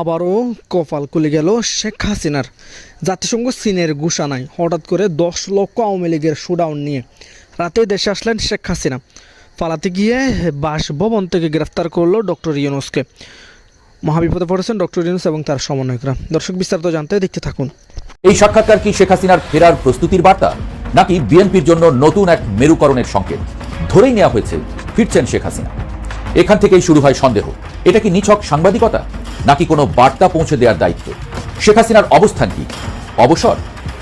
আবারও কপাল খুলে গেল শেখ হাসিনার। জাতিসংঘ চীনের ঘোষণায় হঠাৎ করে দশ লক্ষ আওয়ামী লীগের শুডাউন নিয়ে রাতে দেশে আসলেন শেখ হাসিনা। পালাতে গিয়ে বাসভবন থেকে গ্রেফতার করল ডক্টর ইউনুসকে। মহাবিপদে পড়েছেন ডক্টর ইউনুস এবং তার সমন্বয়করা। দর্শক, বিস্তারিত জানতে দেখতে থাকুন। এই সাক্ষাৎকার কি শেখ হাসিনার ফেরার প্রস্তুতির বার্তা, নাকি বিএনপির জন্য নতুন এক মেরুকরণের সংকেত? ধরেই নেওয়া হয়েছে, ফিরছেন শেখ হাসিনা। এখান থেকেই শুরু হয় সন্দেহ। এটা কি নিছক সাংবাদিকতা? নাকি কোনো বার্তা পৌঁছে দেওয়ার দায়িত্ব? শেখ হাসিনার অবস্থান কি? অবসর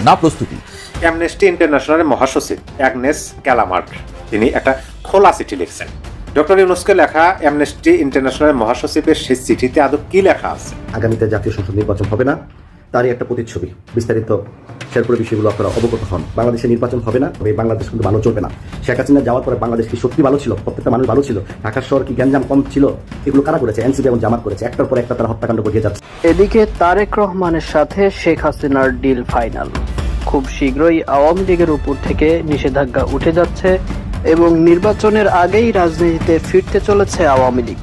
না প্রস্তুতি? অ্যামনেস্টি ইন্টারন্যাশনালের মহাসচিব অ্যাগনেস ক্যালামার্ট তিনি একটা খোলা চিঠি লিখছেন। ডক্টর ইউনুসকে লেখা অ্যামনেস্টি ইন্টারন্যাশনালের মহাসচিবের সেই চিঠিতে আদৌ কি লেখা আছে? আগামীতে জাতীয় সংসদ নির্বাচন হবে না। তারই একটা প্রতিচ্ছবি। বিস্তারিত শেরপুরের বিষয়গুলো আপনারা অবগত হন। বাংলাদেশে নির্বাচন হবে না, তবে বাংলাদেশ কিন্তু ভালো চলবে না। শেখ হাসিনা যাওয়ার পরে বাংলাদেশ কি সত্যি ভালো ছিল? প্রত্যেকটা মানুষ ভালো ছিল? ঢাকা শহর কি গ্যাঞ্জাম কম ছিল? এগুলো কারা করেছে? এনসিপি এবং জামাত করেছে। একটার পর একটা তারা হত্যাকাণ্ড ঘটিয়ে যাচ্ছে। এদিকে তারেক রহমানের সাথে শেখ হাসিনার ডিল ফাইনাল। খুব শীঘ্রই আওয়ামী লীগের উপর থেকে নিষেধাজ্ঞা উঠে যাচ্ছে এবং নির্বাচনের আগেই রাজনীতিতে ফিরতে চলেছে আওয়ামী লীগ।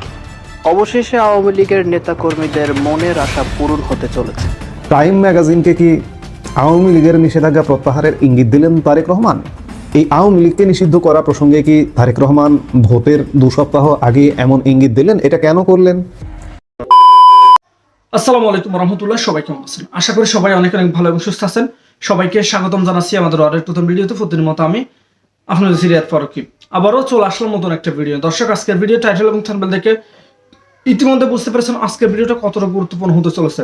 অবশেষে আওয়ামী লীগের নেতাকর্মীদের মনের আশা পূরণ হতে চলেছে। টাইম ম্যাগাজিনকে কি আওয়ামী লীগের নিষেধাজ্ঞা প্রত্যাহারের ইঙ্গিত দিলেন তারেক রহমান? এই আওয়ামী লীগকে নিষিদ্ধ করা প্রসঙ্গে কি তারেক রহমান ভোটের দু সপ্তাহ আগে এমন ইঙ্গিত দিলেন? এটা কেন করলেন? আসসালামু আলাইকুম রহমতুল্লাহ, সবাই কেমন আছেন? আশা করি সবাই অনেক অনেক ভালো এবং সুস্থ আছেন। সবাইকে স্বাগতম জানাচ্ছি আমাদের আরেক নতুন ভিডিওতে। প্রতিদিন মতো আমি আপনাদের সিরিয়াত ফারুকি। আবারও চলে আসলাম নতুন একটা ভিডিও। দর্শক, আজকের ভিডিও টাইটেল এবং থাম্বনেল দেখে ইতিমধ্যে বুঝতে পেরেছেন আজকের ভিডিওটা কতটা গুরুত্বপূর্ণ হতে চলেছে।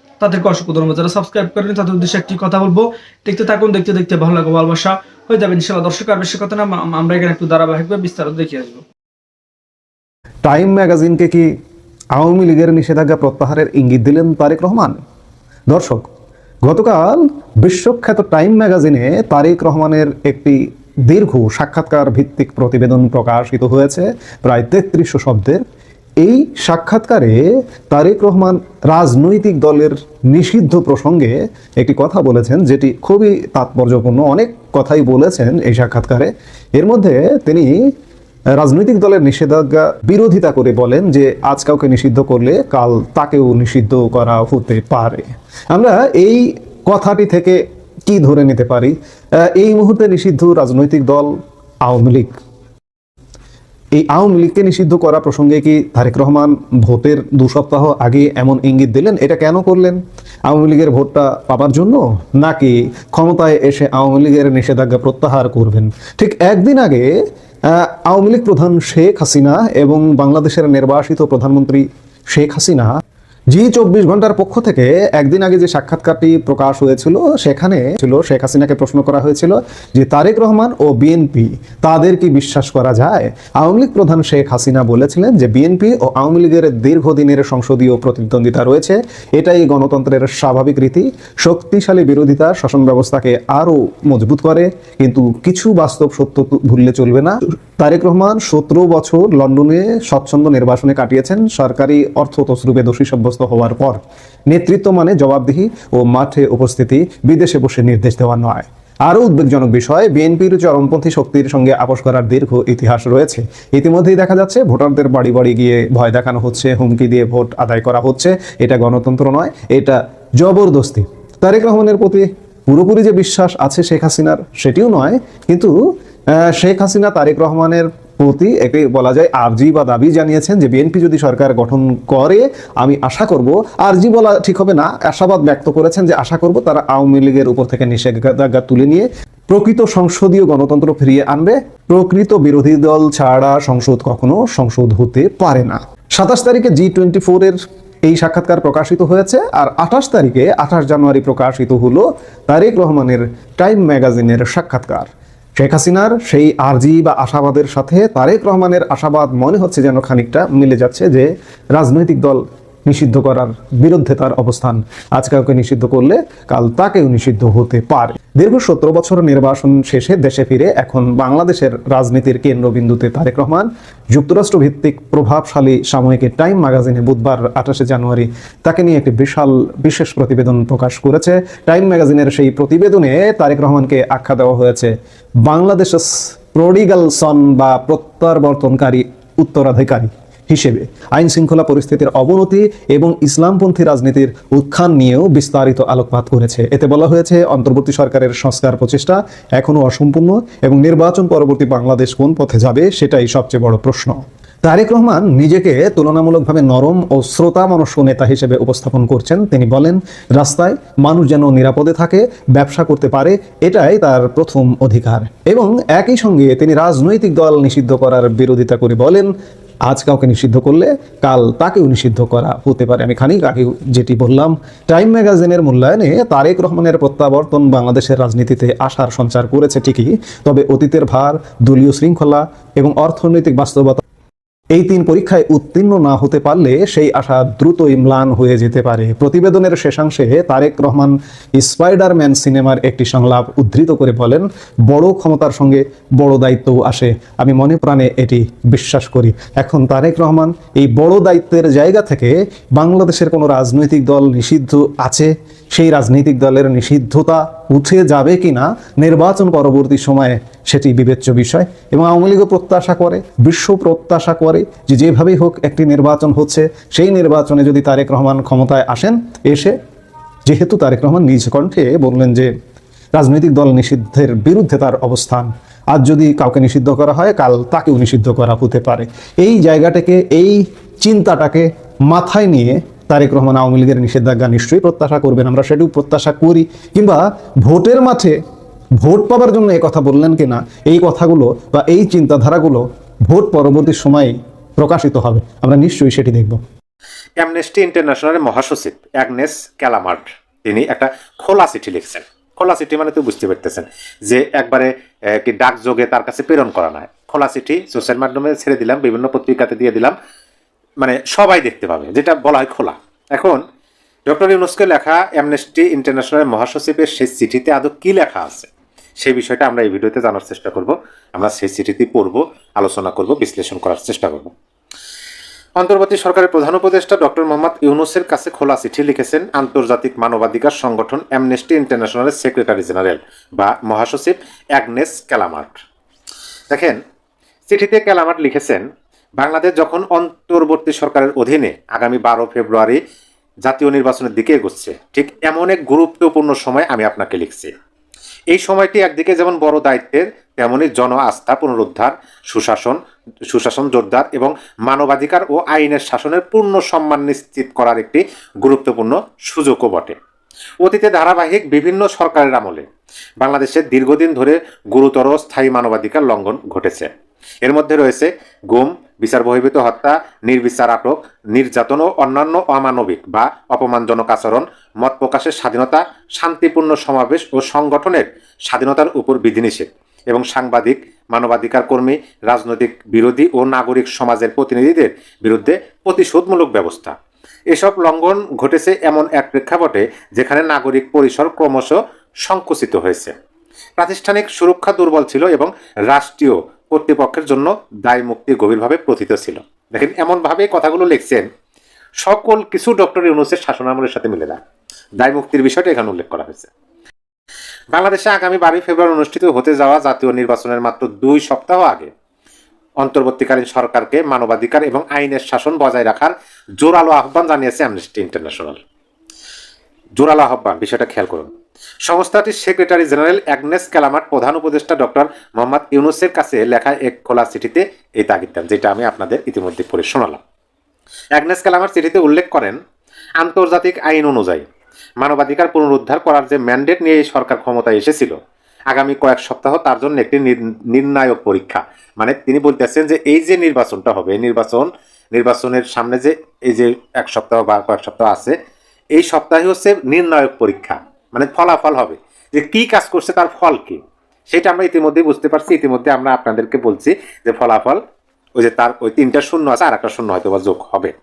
তাদেরকে অসংখ্য ধন্যবাদ। যারা সাবস্ক্রাইব করেন তাদের উদ্দেশ্যে একটি কথা বলব। দেখতে থাকুন, দেখতে দেখতে ভালো লাগবে ভালোবাসা। হয়ে যাবে ইনশাল্লাহ দর্শক, আর বেশি কথা না আমরা এখানে একটু ধারাবাহিকভাবে বিস্তারিত দেখে আসব। টাইম ম্যাগাজিনকে কি আওয়ামী লীগের নিষেধাজ্ঞা প্রত্যাহারের ইঙ্গিত দিলেন তারেক রহমান? দর্শক, গতকাল বিশ্বখ্যাত টাইম ম্যাগাজিনে তারেক রহমানের একটি দীর্ঘ সাক্ষাৎকার ভিত্তিক প্রতিবেদন প্রকাশিত হয়েছে। প্রায় তেত্রিশশো শব্দের এই সাক্ষাৎকারে তারেক রহমান রাজনৈতিক দলের নিষিদ্ধ প্রসঙ্গে একটি কথা বলেছেন, যেটি খুবই তাৎপর্যপূর্ণ। অনেক কথাই বলেছেন এই সাক্ষাৎকারে। এর মধ্যে তিনি রাজনৈতিক দলের নিষেধাজ্ঞা বিরোধিতা করে বলেন যে, আজ কাউকে নিষিদ্ধ করলে কাল তাকেও নিষিদ্ধ করা হতে পারে। আমরা এই কথাটি থেকে কি ধরে নিতে পারি? এই মুহূর্তে নিষিদ্ধ রাজনৈতিক দল আওয়ামী লীগ। এই আওয়ামী লীগকে নিষিদ্ধ করা প্রসঙ্গে কি তারেক রহমান ভোটের দু সপ্তাহ আগে এমন ইঙ্গিত দিলেন? এটা কেন করলেন? আওয়ামী লীগের ভোটটা পাবার জন্য? নাকি ক্ষমতায় এসে আওয়ামী লীগের নিষেধাজ্ঞা প্রত্যাহার করবেন? ঠিক একদিন আগে আওয়ামী লীগ প্রধান শেখ হাসিনা এবং বাংলাদেশের নির্বাসিত প্রধানমন্ত্রী শেখ হাসিনা জি, চব্বিশ ঘণ্টার পক্ষ থেকে একদিন আগে যে সাক্ষাৎকারটি প্রকাশ হয়েছিল, সেখানে ছিল, শেখ হাসিনাকে প্রশ্ন করা হয়েছিল যে তারেক রহমান ও বিএনপি তাদের কি বিশ্বাস করা যায়? আওয়ামী লীগ প্রধান শেখ হাসিনা বলেছিলেন যে বিএনপি ও আওয়ামী লীগের দীর্ঘদিনের সংসদীয় প্রতিদ্বন্দ্বিতা রয়েছে। এটাই গণতন্ত্রের স্বাভাবিক রীতি। শক্তিশালী বিরোধিতা শাসন ব্যবস্থাকে আরও মজবুত করে, কিন্তু কিছু বাস্তব সত্য ভুললে চলবে না। তারেক রহমান সতেরো বছর লন্ডনে স্বচ্ছন্দ নির্বাসনে কাটিয়েছেন। সরকারি অর্থ তসরুপে দোষী সাব্যস্ত হওয়ার পর নেতৃত্ব মানে জবাবদিহি ও মাঠে উপস্থিতি, বিদেশে বসে নির্দেশ দেওয়া নয়। আরও উদ্বেগজনক বিষয়, বিএনপির চরমপন্থী শক্তির সঙ্গে আপোষ করার দীর্ঘ ইতিহাস রয়েছে। ইতিমধ্যেই দেখা যাচ্ছে, ভোটারদের বাড়ি বাড়ি গিয়ে ভয় দেখানো হচ্ছে, হুমকি দিয়ে ভোট আদায় করা হচ্ছে। এটা গণতন্ত্র নয়, এটা জবরদস্তি। তারেক রহমানের প্রতি পুরোপুরি যে বিশ্বাস আছে শেখ হাসিনার, সেটিও নয়। কিন্তু শেখ হাসিনা তারেক রহমানের প্রতি একে বলা যায় আরজি বা দাবি জানিয়েছেন যে বিএনপি যদি সরকার গঠন করে, আমি আশা করব, আরজি বলা ঠিক হবে না, আশাবাদ ব্যক্ত করেছেন যে আশা করব তারা আওয়ামী লীগের উপর থেকে নিষেধাজ্ঞা তুলে নিয়ে প্রকৃত সংসদীয় গণতন্ত্র ফিরিয়ে আনবে। প্রকৃত বিরোধী দল ছাড়া সংসদ কখনো সংসদ হতে পারে না। সাতাশ তারিখে জি টোয়েন্টি ফোরের এই সাক্ষাৎকার প্রকাশিত হয়েছে আর আঠাশ তারিখে আঠাশ জানুয়ারি প্রকাশিত হলো তারেক রহমানের টাইম ম্যাগাজিনের সাক্ষাৎকার। শেখ হাসিনার সেই আরজি বা আশাবাদের সাথে তারেক রহমানের আশাবাদ মনে হচ্ছে যেন খানিকটা মিলে যাচ্ছে যে রাজনৈতিক দল নিষিদ্ধ করার বিরুদ্ধে তার অবস্থান। আজ কাউকে নিষিদ্ধ করলে কাল তাকেও নিষিদ্ধ হতে পারে। দীর্ঘ সতেরো বছর নির্বাসন শেষে দেশে ফিরে এখন বাংলাদেশের রাজনীতির কেন্দ্রবিন্দুতে তারেক রহমান। যুক্তরাষ্ট্র ভিত্তিক প্রভাবশালী সাময়িকী টাইম ম্যাগাজিনে বুধবার আঠাশে জানুয়ারি তাকে নিয়ে একটি বিশাল বিশেষ প্রতিবেদন প্রকাশ করেছে। টাইম ম্যাগাজিনের সেই প্রতিবেদনে তারেক রহমানকে আখ্যা দেওয়া হয়েছে, বাংলাদেশের প্রডিগাল সন বা প্রত্যাবর্তনকারী উত্তরাধিকারী। হিসেবে আইন শৃঙ্খলা পরিস্থিতির অবনতি এবং ইসলামপন্থী রাজনীতির উত্থান নিয়েও বিস্তারিত আলোকপাত করেছে। এতে বলা হয়েছে, অন্তর্বর্তী সরকারের সংস্কার প্রচেষ্টা এখনও অসম্পূর্ণ এবং নির্বাচন পরবর্তী বাংলাদেশ কোন পথে যাবে সেটাই সবচেয়ে বড় প্রশ্ন। তারেক রহমান নিজেকে তুলনামূলকভাবে নরম ও শ্রোতা মনস্ক নেতা হিসেবে উপস্থাপন করছেন। তিনি বলেন, রাস্তায় মানুষ যেন নিরাপদে থাকে, ব্যবসা করতে পারে, এটাই তার প্রথম অধিকার। এবং একই সঙ্গে তিনি রাজনৈতিক দল নিষিদ্ধ করার বিরোধিতা করে বলেন আজ কাউকে নিষিদ্ধ করলে কাল তাকেও নিষিদ্ধ করা হতে পারে। আমি খানিক আগে যেটি বললাম, টাইম ম্যাগাজিনের মূল্যায়নে তারেক রহমানের প্রত্যাবর্তন বাংলাদেশের রাজনীতিতে আশার সঞ্চার করেছে ঠিকই, তবে অতীতের ভার, দলীয় শৃঙ্খলা এবং অর্থনৈতিক বাস্তবতা এই তিন পরীক্ষায় উত্তীর্ণ না হতে পারলে সেই আশা দ্রুতই ম্লান হয়ে যেতে পারে। প্রতিবেদনের শেষাংশে তারেক রহমান স্পাইডারম্যান সিনেমার একটি সংলাপ উদ্ধৃত করে বলেন, বড় ক্ষমতার সঙ্গে বড় দায়িত্বও আসে। আমি মনে প্রাণে এটি বিশ্বাস করি। এখন তারেক রহমান এই বড় দায়িত্বের জায়গা থেকে বাংলাদেশের কোনো রাজনৈতিক দল নিষিদ্ধ আছে? সেই রাজনৈতিক দলের নিষিদ্ধতা উঠে যাবে কিনা? নির্বাচন পরবর্তী সময়ে সেটি বিবেচ্য বিষয় এবং আওয়ামী লীগও প্রত্যাশা করে, বিশ্ব প্রত্যাশা করে যে যেভাবেই হোক একটি নির্বাচন হচ্ছে, সেই নির্বাচনে যদি তারেক রহমান ক্ষমতায় আসেন, এসে যেহেতু তারেক রহমান নিজ কণ্ঠে বললেন যে রাজনৈতিক দল নিষিদ্ধের বিরুদ্ধে তার অবস্থান, আজ যদি কাউকে নিষিদ্ধ করা হয়, কাল তাকেও নিষিদ্ধ করা হতে পারে। এই জায়গাটাকে, এই চিন্তাটাকে মাথায় নিয়ে তারেক রহমান আওয়ামী লীগের নিষেধাজ্ঞা নিশ্চয়ই প্রত্যাশা করবেন, আমরা সেটিও প্রত্যাশা করি। কিংবা ভোটের মাঠে ভোট পাবার জন্য এই কথা বললেন কিনা, এই কথাগুলো বা এই চিন্তাধারাগুলো ভোট পরবর্তী সময়ে প্রকাশিত হবে। আমরা নিশ্চয়ই সেটি দেখব। অ্যামনেস্টি ইন্টারন্যাশনালের মহাসচিব অ্যাগনেস ক্যালামার্ট তিনি একটা খোলা চিঠি লিখছেন। খোলা চিঠি মানে তো বুঝতে পারতেছেন যে একবারে কি ডাকযোগে তার কাছে প্রেরণ করা নয়। খোলা চিঠি সোশ্যাল মাধ্যমে ছেড়ে দিলাম, বিভিন্ন পত্রিকাতে দিয়ে দিলাম। মানে সবাই দেখতে পাবে, যেটা বলা হয় খোলা। এখন ডক্টর ইউনুসকে লেখা অ্যামনেস্টি ইন্টারন্যাশনাল মহাসচিবের সেই চিঠিতে আদৌ কি লেখা আছে? সেই বিষয়টা আমরা এই ভিডিওতে জানার চেষ্টা করব। আমরা সেই চিঠিটি পড়ব, আলোচনা করব, বিশ্লেষণ করার চেষ্টা করব। অন্তর্বর্তী সরকারের প্রধান উপদেষ্টা ডক্টর মোহাম্মদ ইউনুসের কাছে খোলা চিঠি লিখেছেন, আন্তর্জাতিক মানবাধিকার সংগঠন অ্যামনেস্টি ইন্টারন্যাশনালের সেক্রেটারি জেনারেল বা মহাসচিব অ্যাগনেস ক্যালামার্ট। দেখেন, চিঠিতে ক্যালামার্ট লিখেছেন, বাংলাদেশ যখন অন্তর্বর্তী সরকারের অধীনে আগামী বারো ফেব্রুয়ারি জাতীয় নির্বাচনের দিকে এগোচ্ছে, ঠিক এমন এক গুরুত্বপূর্ণ সময় আমি আপনাকে লিখছি। এই সময়টি একদিকে যেমন বড় দায়িত্বের, তেমনি জন আস্থা, পুনরুদ্ধার, সুশাসন সুশাসন জোরদার এবং মানবাধিকার ও আইনের শাসনের পূর্ণ সম্মান নিশ্চিত করার একটি গুরুত্বপূর্ণ সুযোগও বটে। অতীতে ধারাবাহিক বিভিন্ন সরকারের আমলে বাংলাদেশের দীর্ঘদিন ধরে গুরুতর স্থায়ী মানবাধিকার লঙ্ঘন ঘটেছে। এর মধ্যে রয়েছে গুম বিচার বহির্ভূত হত্যা নির্বিচার আটক নির্যাতন ও অন্যান্য অমানবিক বা অপমানজনক আচরণ মত প্রকাশের স্বাধীনতা শান্তিপূর্ণ সমাবেশ ও সংগঠনের স্বাধীনতার উপর বিধিনিষেধ এবং সাংবাদিক মানবাধিকার কর্মী রাজনৈতিক বিরোধী ও নাগরিক সমাজের প্রতিনিধিদের বিরুদ্ধে প্রতিশোধমূলক ব্যবস্থা। এসব লঙ্ঘন ঘটেছে এমন এক প্রেক্ষাপটে যেখানে নাগরিক পরিসর ক্রমশ সংকুচিত হয়েছে। প্রাতিষ্ঠানিক সুরক্ষা দুর্বল ছিল এবং রাষ্ট্রীয় কর্তৃপক্ষের জন্য দায় মুক্তি গভীরভাবে প্রথিত ছিল। দেখেন, এমনভাবে কথাগুলো লিখছেন, সকল কিছু ডক্টর ইউনুসের শাসনামলের সাথে মিলে না। দায় মুক্তির বিষয়টা এখানে উল্লেখ করা হয়েছে। বাংলাদেশে আগামী বারোই ফেব্রুয়ারি অনুষ্ঠিত হতে যাওয়া জাতীয় নির্বাচনের মাত্র দুই সপ্তাহ আগে অন্তর্বর্তীকালীন সরকারকে মানবাধিকার এবং আইনের শাসন বজায় রাখার জোরালো আহ্বান জানিয়েছে অ্যামনেস্টি ইন্টারন্যাশনাল জোরালো আহ্বান, বিষয়টা খেয়াল করুন। সংস্থাটির সেক্রেটারি জেনারেল অ্যাগনেস ক্যালামার, প্রধান উপদেষ্টা ডক্টর মোহাম্মদ ইউনুসের কাছে লেখা এক খোলা চিঠিতে এই তাগিদ দেন, যেটা আমি আপনাদের ইতিমধ্যে পড়ে শোনালাম। অ্যাগনেস ক্যালামার চিঠিতে উল্লেখ করেন, আন্তর্জাতিক আইন অনুযায়ী মানবাধিকার পুনরুদ্ধার করার যে ম্যান্ডেট নিয়ে এই সরকার ক্ষমতায় এসেছিল, আগামী কয়েক সপ্তাহ তার জন্য একটি নির- নির্ণায়ক পরীক্ষা। মানে তিনি বলতেছেন যে এই যে নির্বাচনটা হবে নির্বাচন, নির্বাচনের সামনে যে এই যে এক সপ্তাহ বা কয়েক সপ্তাহ আছে, এই সপ্তাহে হচ্ছে নির্ণায়ক পরীক্ষা। মানে ফলাফল হবে। যে কি কাজ করছে তার ফল কি? সেটা আমরা ইতিমধ্যে বুঝতে পারছি। ইতিমধ্যে আমরা আপনাদেরকে বলছি যে ফলাফল ওই যে তার ওই তিনটা শূন্য আছে আর একটা শূন্য হয়তো বা যোগ হবে।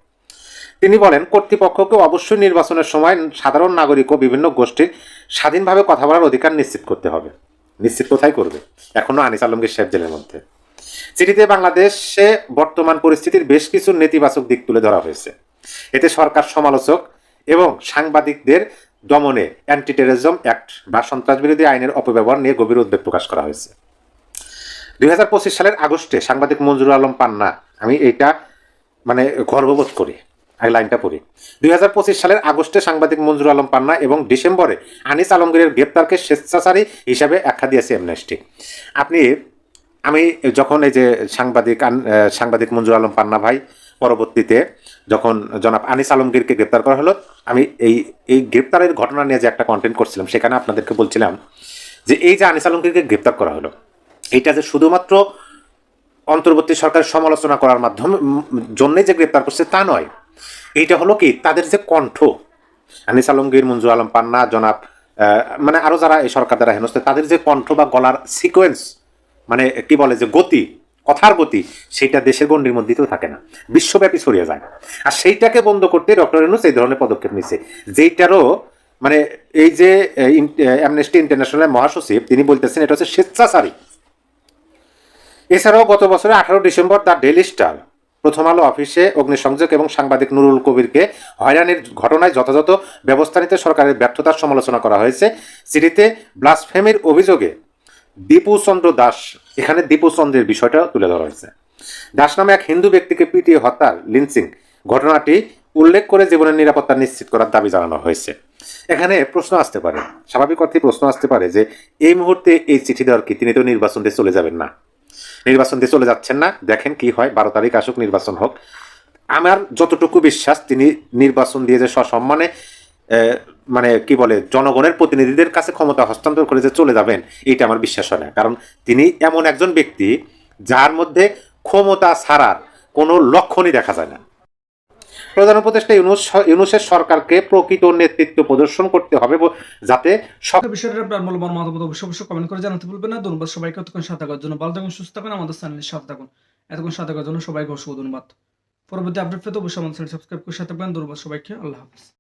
তিনি বলেন, কর্তৃপক্ষকে অবশ্যই নির্বাচনের সময় সাধারণ নাগরিক ও বিভিন্ন গোষ্ঠীর স্বাধীনভাবে কথা বলার অধিকার নিশ্চিত করতে হবে। নিশ্চিত কোথায় করবে? এখনও আনিস আলমগীর সাহেব জেলের মধ্যে। চিঠিতে বাংলাদেশে বর্তমান পরিস্থিতির বেশ কিছু নেতিবাচক দিক তুলে ধরা হয়েছে। এতে সরকার সমালোচক এবং সাংবাদিকদের দমনে অ্যান্টি টেরোরিজম অ্যাক্ট বা সন্ত্রাসবিরোধী আইনের অপব্যবহার নিয়ে গভীর উদ্বেগ প্রকাশ করা হয়েছে। দুই হাজার পঁচিশ সালের আগস্টে সাংবাদিক মঞ্জুর আলম পান্না, আমি এইটা মানে গর্ববোধ করি আগে লাইনটা পড়ি। দুই সালের আগস্টে সাংবাদিক মঞ্জুর আলম পান্না এবং ডিসেম্বরে আনিস আলমগীরের গ্রেপ্তারকে স্বেচ্ছাচারী হিসাবে আখ্যা দিয়েছে এমনেস্টি আপনি, আমি যখন এই যে সাংবাদিক সাংবাদিক মঞ্জুর আলম পান্না ভাই পরবর্তীতে যখন জনাব আনিস আলমগীরকে গ্রেপ্তার করা হলো আমি এই এই গ্রেপ্তারের ঘটনা নিয়ে যে একটা কন্টেন্ট করছিলাম সেখানে আপনাদেরকে বলছিলাম যে এই যে আনিস আলমগীরকে গ্রেপ্তার করা হলো এইটা যে শুধুমাত্র অন্তর্বর্তী সরকারের সমালোচনা করার মাধ্যমে উম, জন্যই যে গ্রেপ্তার করছে তা নয় এইটা হলো কি তাদের যে কণ্ঠ আনিস আলমগীর মঞ্জু আলম পান্না জনাব মানে আরও যারা এই সরকার দ্বারা হেনস্থ তাদের যে কণ্ঠ বা গলার সিকোয়েন্স মানে কি বলে যে গতি কথার গতি সেইটা দেশের গণ্ডির মধ্যেও থাকে না। বিশ্বব্যাপী ছড়িয়ে যায়। আর সেইটাকে বন্ধ করতে ডক্টর ইউনুস এই ধরনের পদক্ষেপ নিচ্ছে যেইটারও মানে এই যে অ্যামনেস্টি ইন্টারন্যাশনাল মহাসচিব, তিনি বলতেছেন এটা হচ্ছে স্বেচ্ছাচারী। এছাড়াও গত বছরে আঠারো ডিসেম্বর দ্য ডেলি স্টার, প্রথম আলো অফিসে অগ্নিসংযোগ এবং সাংবাদিক নুরুল কবিরকে হয়রানির ঘটনায় যথাযথ ব্যবস্থা নিতে সরকারের ব্যর্থতার সমালোচনা করা হয়েছে। চিঠিতে ব্লাসফেমির অভিযোগে দীপু চন্দ্র দাস, এখানে দীপুচন্দ্রের বিষয়টা তুলে ধরা হয়েছে। দাস নামে এক হিন্দু ব্যক্তিকে পিটিয়ে হত্যার লিন্সিং ঘটনাটি উল্লেখ করে জীবনের নিরাপত্তা নিশ্চিত করার দাবি জানানো হয়েছে। এখানে প্রশ্ন আসতে পারে, স্বাভাবিক অর্থে প্রশ্ন আসতে পারে যে, এই মুহূর্তে এই চিঠি দেওয়ার কি তিনি তো নির্বাচন দিয়ে চলে যাবেন না? নির্বাচন দিয়ে চলে যাচ্ছেন না, দেখেন কি হয়, বারো তারিখ আসুক, নির্বাচন হোক। আমার যতটুকু বিশ্বাস, তিনি নির্বাচন দিয়ে যে সসম্মানে মানে কি বলে, জনগণের প্রতিনিধিদের কাছে ক্ষমতা হস্তান্তর করে যে চলে যাবেন এটা আমার বিশ্বাস হয় না। কারণ তিনি এমন একজন ব্যক্তি যার মধ্যে ক্ষমতা ছাড়ার কোনো লক্ষণই দেখা যায় না। প্রধান উপদেষ্টা ইউনুস, ইউনুসের সরকারকে প্রকৃত নেতৃত্ব প্রদর্শন করতে হবে যাতে সব বিষয়টা আপনার মূল্যবান মতামত অবশ্যই অবশ্যই কমেন্ট করে জানাতে ভুলবেন না। ধন্যবাদ সবাইকে। এতক্ষণ সাথে থাকার জন্য ভালো থাকুন, সুস্থ থাকুন, আমাদের চ্যানেলের সাথে থাকুন। এতক্ষণ সাথে থাকার জন্য সবাইকে অসংখ্য ধন্যবাদ। পরবর্তী আপডেট পেতে অবশ্যই আমাদের চ্যানেল সাবস্ক্রাইব করে সাথে থাকবেন। ধন্যবাদ সবাইকে। আল্লাহ হাফিজ।